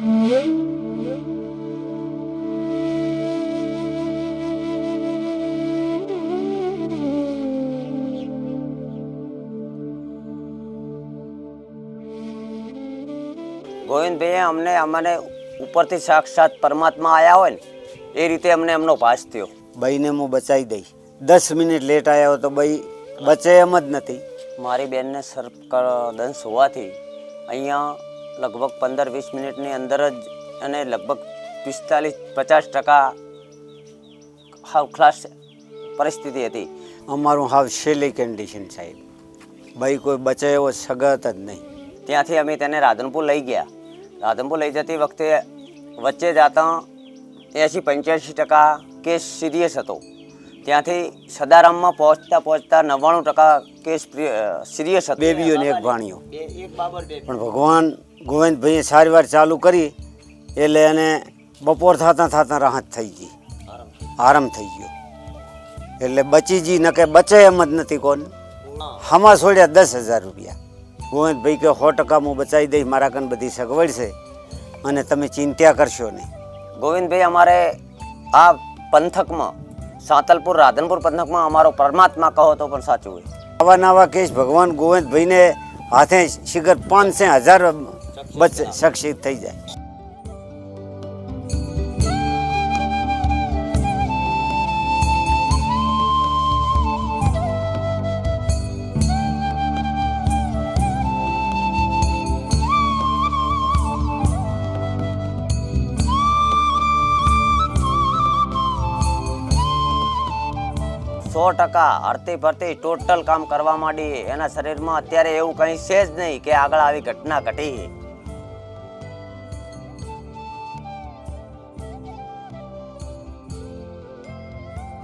ગોવિંદભાઈએ અમને અમને ઉપરથી સાક્ષાત પરમાત્મા આવ્યા હોય ને એ રીતે અમને એમનો ભાસ થયો. બઈને હું બચાવી દઈશ. દસ મિનિટ લેટ આવ્યો તો બઈ બચે એમ જ નથી. મારી બેનને સર્પ દંશ હોવાથી અહીંયા લગભગ પંદર વીસ મિનિટની અંદર જ અને લગભગ પિસ્તાલીસ પચાસ ટકા હાવ ક્લાસ પરિસ્થિતિ હતી. અમારું હાવ છેલ્લી કન્ડિશન સાહેબ. ભાઈ કોઈ બચે એવો સગત જ નહીં. ત્યાંથી અમે તેને રાધનપુર લઈ ગયા. રાધનપુર લઈ જતી વખતે વચ્ચે જતા એંશી પંચ્યાસી ટકા કેસ સિરિયસ હતો. ત્યાંથી સદારામમાં પહોંચતા પહોંચતા નવ્વાણું ટકા કેસ સિરિયસ હતો. બેબીઓ ને એક ભાણીઓ પણ ભગવાન ગોવિંદભાઈએ સારી વાર ચાલુ કરી એટલે એને બપોર થતાં થતાં રાહત થઈ ગઈ. આરામ થઈ ગયો. એટલે બચી જી નકે બચે એમ જ નથી કોણ. હમા છોડ્યા દસ હજાર રૂપિયા. ગોવિંદભાઈ કે સો ટકા હું બચાવી દઈશ મારા કન બધી સગવડ છે. અને તમે ચિંતા કરશો નહીં. ગોવિંદભાઈ અમારે આ પંથકમાં સાંતલપુર, રાધનપુર પંથકમાં અમારો પરમાત્મા કહો તો પણ સાચું હોય. આવા નવા કેસ ભગવાન ગોવિંદભાઈને હાથે શિખર પાંચસો હજાર બચ શિક્ષિત થઈ જાય. સો ટકા હરતી ફરતી ટોટલ કામ કરવા માંડી. એના શરીરમાં અત્યારે એવું કંઈ છે જ નહીં કે આગળ આવી ઘટના ઘટી.